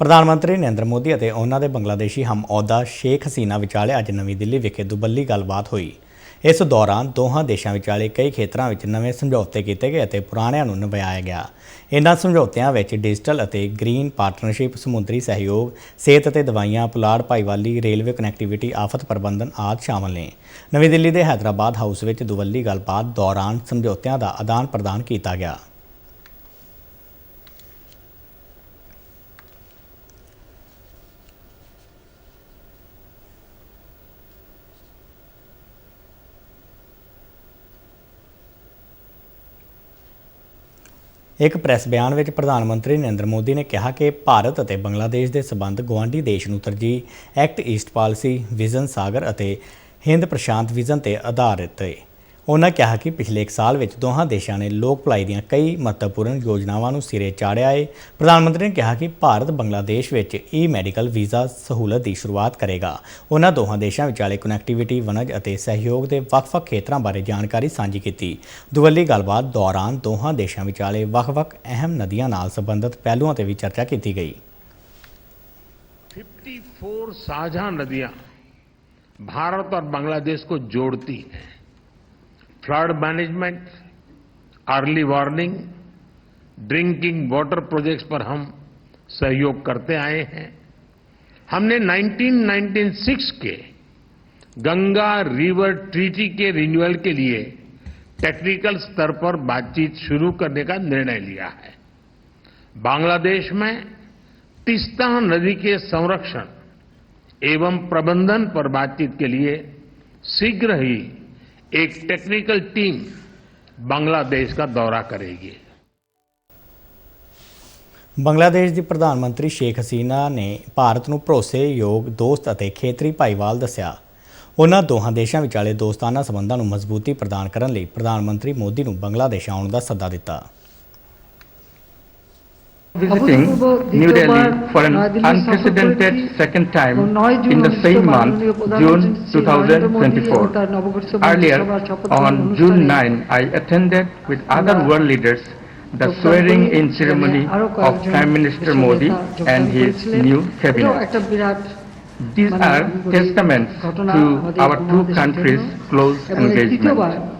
ਪ੍ਰਧਾਨ ਮੰਤਰੀ ਨਰਿੰਦਰ ਮੋਦੀ ਅਤੇ ਉਹਨਾਂ ਦੇ ਬੰਗਲਾਦੇਸ਼ੀ ਹਮਅਹੁਦਾ ਸ਼ੇਖ ਹਸੀਨਾ ਵਿਚਾਲੇ ਅੱਜ ਨਵੀਂ ਦਿੱਲੀ ਵਿਖੇ ਦੁਬੱਲੀ ਗੱਲਬਾਤ ਹੋਈ। ਇਸ ਦੌਰਾਨ ਦੋਹਾਂ ਦੇਸ਼ਾਂ ਵਿਚਾਲੇ ਕਈ ਖੇਤਰਾਂ ਵਿੱਚ ਨਵੇਂ ਸਮਝੌਤੇ ਕੀਤੇ ਗਏ ਅਤੇ ਪੁਰਾਣਿਆਂ ਨੂੰ ਨਿਭਾਇਆ ਗਿਆ। ਇਨ੍ਹਾਂ ਸਮਝੌਤਿਆਂ ਵਿੱਚ ਡਿਜੀਟਲ ਅਤੇ ਗ੍ਰੀਨ ਪਾਰਟਨਰਸ਼ਿਪ ਸਮੁੰਦਰੀ ਸਹਿਯੋਗ, ਸਿਹਤ ਅਤੇ ਦਵਾਈਆਂ, ਪੁਲਾੜ ਭਾਈਵਾਲੀ, ਰੇਲਵੇ ਕਨੈਕਟੀਵਿਟੀ, ਆਫਤ ਪ੍ਰਬੰਧਨ ਆਦਿ ਸ਼ਾਮਲ ਨੇ। ਨਵੀਂ ਦਿੱਲੀ ਦੇ ਹੈਦਰਾਬਾਦ ਹਾਊਸ ਵਿੱਚ ਦੁਵੱਲੀ ਗੱਲਬਾਤ ਦੌਰਾਨ ਸਮਝੌਤਿਆਂ ਦਾ ਆਦਾਨ ਪ੍ਰਦਾਨ ਕੀਤਾ ਗਿਆ। ਇੱਕ ਪ੍ਰੈਸ ਬਿਆਨ ਵਿੱਚ ਪ੍ਰਧਾਨ ਮੰਤਰੀ ਨਰਿੰਦਰ ਮੋਦੀ ਨੇ ਕਿਹਾ ਕਿ ਭਾਰਤ ਅਤੇ ਬੰਗਲਾਦੇਸ਼ ਦੇ ਸਬੰਧ ਗੁਆਂਢੀ ਦੇਸ਼ ਨੂੰ ਤਰਜੀਹ act east policy vision Sagar ਅਤੇ ਹਿੰਦ ਪ੍ਰਸ਼ਾਂਤ ਵਿਜ਼ਨ ਤੇ ਆਧਾਰਿਤ ਹੈ ਉਹਨਾਂ ਕਿਹਾ ਕਿ ਪਿਛਲੇ ਇੱਕ ਸਾਲ ਵਿੱਚ ਦੋਹਾਂ ਦੇਸ਼ਾਂ ਨੇ ਲੋਕ ਭਲਾਈ ਦੀਆਂ ਕਈ ਮਹੱਤਵਪੂਰਨ ਯੋਜਨਾਵਾਂ ਨੂੰ ਸਿਰੇ ਚਾੜਿਆ ਹੈ ਪ੍ਰਧਾਨ ਮੰਤਰੀ ਨੇ ਕਿਹਾ ਕਿ ਭਾਰਤ ਬੰਗਲਾਦੇਸ਼ ਵਿੱਚ ਈ ਮੈਡੀਕਲ ਵੀਜ਼ਾ ਸਹੂਲਤ ਦੀ ਸ਼ੁਰੂਆਤ ਕਰੇਗਾ ਉਹਨਾਂ ਦੋਹਾਂ ਦੇਸ਼ਾਂ ਵਿਚਾਲੇ ਕਨੈਕਟੀਵਿਟੀ ਵਣਜ ਅਤੇ ਸਹਿਯੋਗ ਦੇ ਵੱਖ-ਵੱਖ ਖੇਤਰਾਂ ਬਾਰੇ ਜਾਣਕਾਰੀ ਸਾਂਝੀ ਕੀਤੀ ਦੁਵੱਲੀ ਗੱਲਬਾਤ ਦੌਰਾਨ ਦੋਹਾਂ ਦੇਸ਼ਾਂ ਵਿਚਾਲੇ ਵੱਖ-ਵੱਖ ਅਹਿਮ ਨਦੀਆਂ ਨਾਲ ਸੰਬੰਧਿਤ ਪਹਿਲੂਆਂ ਤੇ ਵੀ ਚਰਚਾ ਕੀਤੀ ਗਈ 54 साझा नदियां भारत और बांग्लादेश को जोड़ती हैं flood management early warning drinking water projects पर हम सहयोग करते आए हैं। हमने 1996 के गंगा रिवर ट्रीटी के रिन्यूअल के लिए टेक्निकल स्तर पर बातचीत शुरू करने का निर्णय लिया है। बांग्लादेश में तिस्ता नदी के संरक्षण एवं प्रबंधन पर बातचीत के लिए शीघ्र ही एक टेक्निकल टीम बांग्लादेश का दौरा करेगी ਬੰਗਲਾਦੇਸ਼ ਦੀ ਪ੍ਰਧਾਨ ਮੰਤਰੀ ਸ਼ੇਖ ਹਸੀਨਾ ਨੇ ਭਾਰਤ ਨੂੰ ਭਰੋਸੇਯੋਗ ਦੋਸਤ ਅਤੇ ਖੇਤਰੀ ਭਾਈਵਾਲ ਦੱਸਿਆ ਉਹਨਾਂ ਦੋਹਾਂ ਦੇਸ਼ਾਂ ਵਿਚਾਲੇ ਦੋਸਤਾਨਾ ਸਬੰਧਾਂ ਨੂੰ ਮਜ਼ਬੂਤੀ ਪ੍ਰਦਾਨ ਕਰਨ ਲਈ ਪ੍ਰਧਾਨ ਮੰਤਰੀ ਮੋਦੀ ਨੂੰ ਬੰਗਲਾਦੇਸ਼ ਆਉਣ ਦਾ ਸੱਦਾ ਦਿੱਤਾ visiting New Delhi for an unprecedented second time in the same month, June 2024. Earlier, on June 9, I attended with other world leaders the swearing-in ceremony of Prime Minister Modi and his new cabinet. These are testaments to our two countries' close engagement.